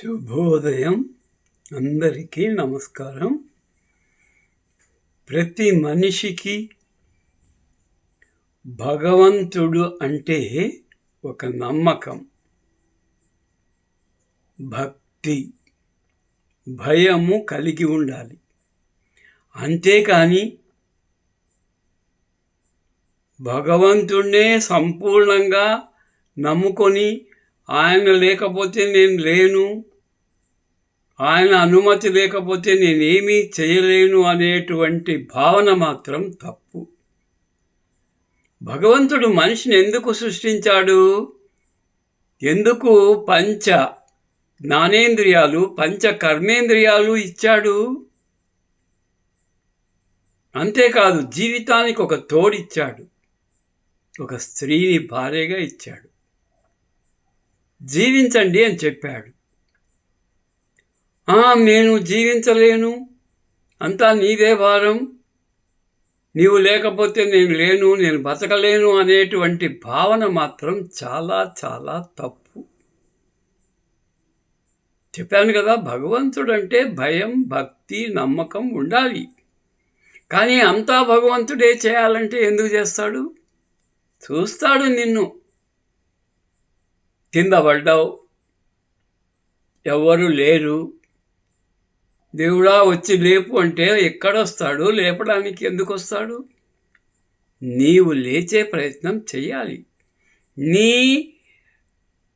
శుభోదయం. అందరికీ నమస్కారం. ప్రతి మనిషికి భగవంతుడు అంటే ఒక నమ్మకం. భక్తి భయము కలిగి ఉండాలి. అంతేకాని భగవంతుణ్ణే సంపూర్ణంగా నమ్ముకొని ఆయన లేకపోతే నేను లేను. ఆయన అనుమతి లేకపోతే నేనేమీ చేయలేను అనేటువంటి భావన మాత్రం తప్పు. భగవంతుడు మనిషిని ఎందుకు సృష్టించాడు? ఎందుకు పంచ జ్ఞానేంద్రియాలు పంచ కర్మేంద్రియాలు ఇచ్చాడు? అంతేకాదు జీవితానికి ఒక తోడిచ్చాడు. ఒక స్త్రీని భార్యగా ఇచ్చాడు. జీవించండి అని చెప్పాడు. నేను జీవించలేను. అంతా నీదే భారం. నీవు లేకపోతే నేను లేను నేను బతకలేను అనేటువంటి భావన మాత్రం చాలా చాలా తప్పు. చెప్పాను కదా భగవంతుడు అంటే భయం భక్తి నమ్మకం ఉండాలి. కానీ అంతా భగవంతుడే చేయాలంటే ఎందుకు చేస్తాడు? చూస్తాడు నిన్ను. కింద పడ్డావు. ఎవ్వరు లేరు. దేవుడా వచ్చి లేపు అంటే ఎక్కడొస్తాడు? లేపడానికి ఎందుకు వస్తాడు నీవు లేచే ప్రయత్నం చేయాలి నీ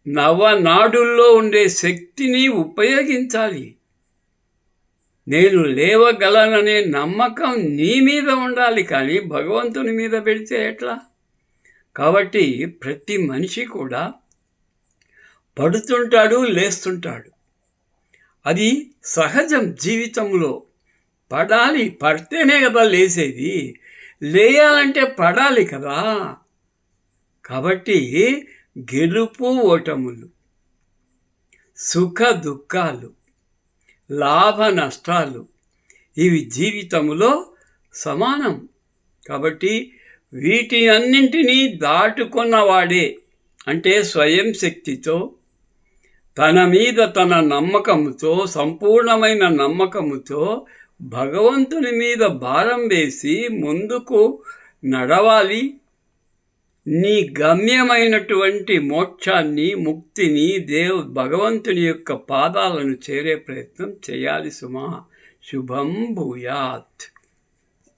నవనాడుల్లో ఉండే శక్తిని ఉపయోగించాలి. నేను లేవగలననే నమ్మకం నీ మీద ఉండాలి కానీ భగవంతుని మీద పెడితే ఎట్లా? కాబట్టి ప్రతి మనిషి కూడా పడుతుంటాడు లేస్తుంటాడు. అది సహజం జీవితంలో. పడాలి పడితేనే కదా లేసేది. లేయాలంటే పడాలి కదా. కాబట్టి గెలుపు ఓటములు సుఖ దుఃఖాలు లాభ నష్టాలు ఇవి జీవితంలో సమానం. కాబట్టి వీటి అన్నింటినీ దాటుకున్నవాడే అంటే స్వయం శక్తితో తన మీద తన నమ్మకముతో సంపూర్ణమైన నమ్మకముతో భగవంతుని మీద భారం వేసి ముందుకు నడవాలి. నీ గమ్యమైనటువంటి మోక్షాన్ని ముక్తిని దేవ్ భగవంతుని యొక్క పాదాలను చేరే ప్రయత్నం చేయాలి సుమా. శుభం భూయాత్.